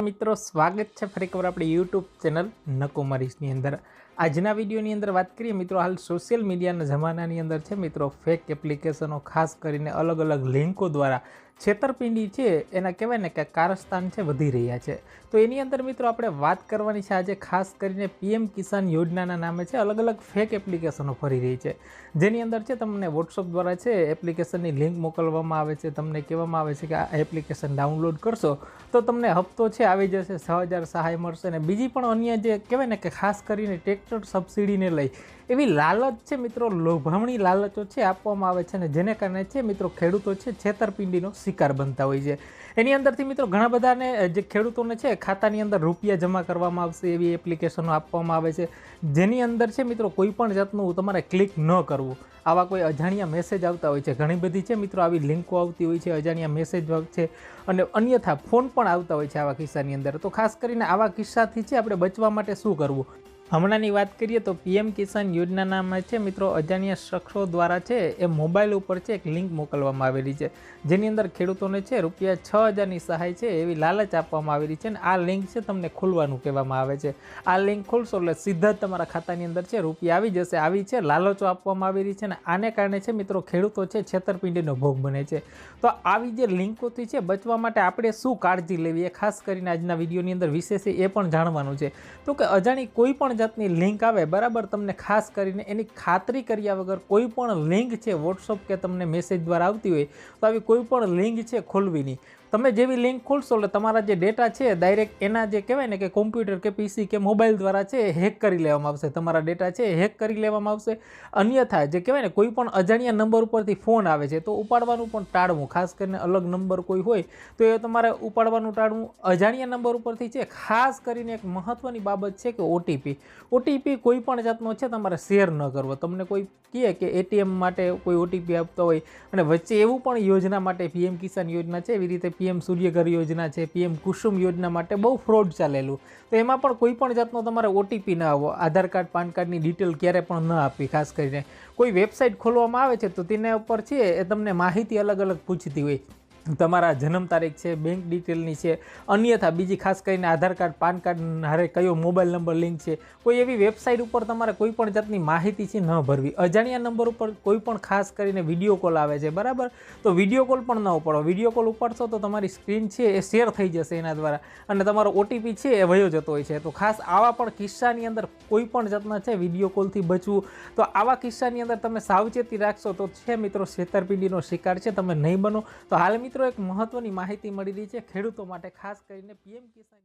મિત્રો, સ્વાગત છે ફરી એકવાર આપણી યુટ્યુબ ચેનલ નકુમરીશની અંદર. આજના વિડીયોની અંદર વાત કરીએ, મિત્રો, હાલ સોશિયલ મીડિયાના જમાનાની અંદર છે. મિત્રો ફેક એપ્લિકેશનો ખાસ કરીને અલગ અલગ લિંકો દ્વારા છેતરપિંડી છે, એના કહેવાય ને કે કારસ્તાન છે, વધી રહ્યા છે. તો એની અંદર મિત્રો આપણે વાત કરવાની છે, આજે ખાસ કરીને પીએમ કિસાન યોજનાના નામે છે, અલગ અલગ ફેક એપ્લિકેશનો ફરી રહી છે. જેની અંદર છે, તમને વોટ્સઅપ દ્વારા છે એપ્લિકેશનની લિંક મોકલવામાં આવે છે, તમને કહેવામાં આવે છે કે આ એપ્લિકેશન ડાઉનલોડ કરશો, તો તમને હપ્તો છે, આવી જશે, છ હજાર સહાય મળશે અને બીજી પણ અન્ય જે કહેવાય ને કે ખાસ કરીને ટ્રેક્ટર સબસિડીને લઈ, એવી લાલચ છે મિત્રો, લોભામણી લાલચો છે, આપવામાં આવે છે અને જેને કારણે છે, મિત્રો ખેડૂતો છે, છેતરપિંડીનો શિકાર બનતા હોય છે. એની અંદરથી મિત્રો ઘણા બધાને જે ખેડૂતોને છે, ખાતાની અંદર રૂપિયા જમા કરવામાં આવશે એવી એપ્લિકેશનો આપવામાં આવે છે. જેની અંદર છે મિત્રો કોઈ પણ જાતનું તમારે ક્લિક ન કરવું. આવા કોઈ અજાણ્યા મેસેજ આવતા હોય છે. ઘણી બધી છે મિત્રો આવી લિંકો આવતી હોય છે, અજાણ્યા મેસેજ છે અને અન્યથા ફોન પણ આવતા હોય છે આવા કિસ્સાની અંદર. તો ખાસ કરીને આવા કિસ્સાથી છે આપણે બચવા માટે શું કરવું? હમણાંની વાત કરીએ તો પીએમ કિસાન યોજનાનામાં છે, મિત્રો, અજાણ્યા શખ્સો દ્વારા છે, એ મોબાઈલ ઉપર છે, એક લિંક મોકલવામાં આવેલી છે. જેની અંદર ખેડૂતોને છે, રૂપિયા છ હજારની સહાય છે, એવી લાલચ આપવામાં આવેલી છે અને આ લિંક છે, તમને ખોલવાનું કહેવામાં આવે છે. આ લિંક ખોલશો એટલે સીધા તમારા ખાતાની અંદર છે, રૂપિયા આવી જશે, આવી છે, લાલચો આપવામાં આવેલી છે અને આને કારણે છે, મિત્રો, ખેડૂતો છે, છેતરપિંડીનો ભોગ બને છે. તો આવી જે લિંકોથી છે, બચવા માટે આપણે શું કાળજી લેવી? એ ખાસ કરીને આજના વિડીયોની અંદર વિશેષ એ પણ જાણવાનું છે. તો કે અજાણી કોઈ પણ જાતની લિંક આવે, બરાબર? તમને ખાસ કરીને એની ખાતરી કર્યા વગર કોઈ પણ લિંક છે વોટ્સઅપ કે તમને મેસેજ દ્વારા આવતી હોય, તો આવી કોઈ પણ લિંક છે ખોલવી નહીં. તમે જેવી લિંક ખોલશો એટલે તમારા જે ડેટા છે ડાયરેક્ટ એના જે કહેવાય ને કે કોમ્પ્યુટર કે પીસી કે મોબાઈલ દ્વારા છે હેક કરી લેવામાં આવશે. તમારા ડેટા છે હેક કરી લેવામાં આવશે. અન્યથા જે કહેવાય ને કોઈ પણ અજાણ્યા નંબર ઉપરથી ફોન આવે છે, તો ઉપાડવાનું પણ ટાળવું. ખાસ કરીને અલગ નંબર કોઈ હોય, તો એ તમારે ઉપાડવાનું ટાળવું. અજાણ્યા નંબર ઉપરથી છે, ખાસ કરીને એક મહત્ત્વની બાબત છે કે ઓટીપી ઓટીપી કોઈ પણ જાતનો છે, તમારે શેર ન કરવો. તમને કોઈ કહે કે એટીએમ માટે કોઈ ઓટીપી આપતો હોય, અને વચ્ચે એવું પણ યોજના માટે પીએમ કિસાન યોજના છે, એવી રીતે પીએમ સૂર્યઘર યોજના છે, પીએમ કુસુમ યોજના માટે બહુ ફ્રોડ ચાલેલું. તો એમાં પણ કોઈ પણ જાતનો તમારે ઓટીપી ન આવો આધાર કાર્ડ, પાન કાર્ડની ડિટેલ ક્યારે પણ ન આપવી, ખાસ કરીને. કોઈ વેબસાઇટ ખોલવામાં આવે છે તો તેના ઉપર છે એ તમને માહિતી અલગ અલગ પૂછતી હોય. તમારા જન્મ તારીખ છે બેંક ડિટેલની છે, અન્યથા બીજી ખાસ કરીને આધાર કાર્ડ, પાન કાર્ડ, હારે કયો મોબાઈલ નંબર લિંક છે, કોઈ એવી વેબસાઇટ ઉપર તમારે કોઈ પણ જાતની માહિતી છે, ન ભરવી. અજાણ્યા નંબર ઉપર કોઈ પણ ખાસ કરીને વીડિયો કોલ આવે છે, બરાબર? તો વીડિયો કોલ પણ ન ઉપાડો. વીડિયો કોલ ઉપાડશો તો તમારી સ્ક્રીન છે એ શેર થઈ જશે એના દ્વારા અને તમારો ઓટીપી છે એ વયો જતો હોય છે. તો ખાસ આવા પણ કિસ્સાની અંદર કોઈ પણ જાતના છે વીડિયો કોલથી બચવું. તો આવા કિસ્સાની અંદર તમે સાવચેતી રાખશો તો છે મિત્રો, છેતરપિંડીનો શિકાર છે, તમે નહીં બનો. તો હાલ મિત્રો એક મહત્વની માહિતી મળી રહી છે ખેડૂતો માટે ખાસ કરીને પીએમ કિસાન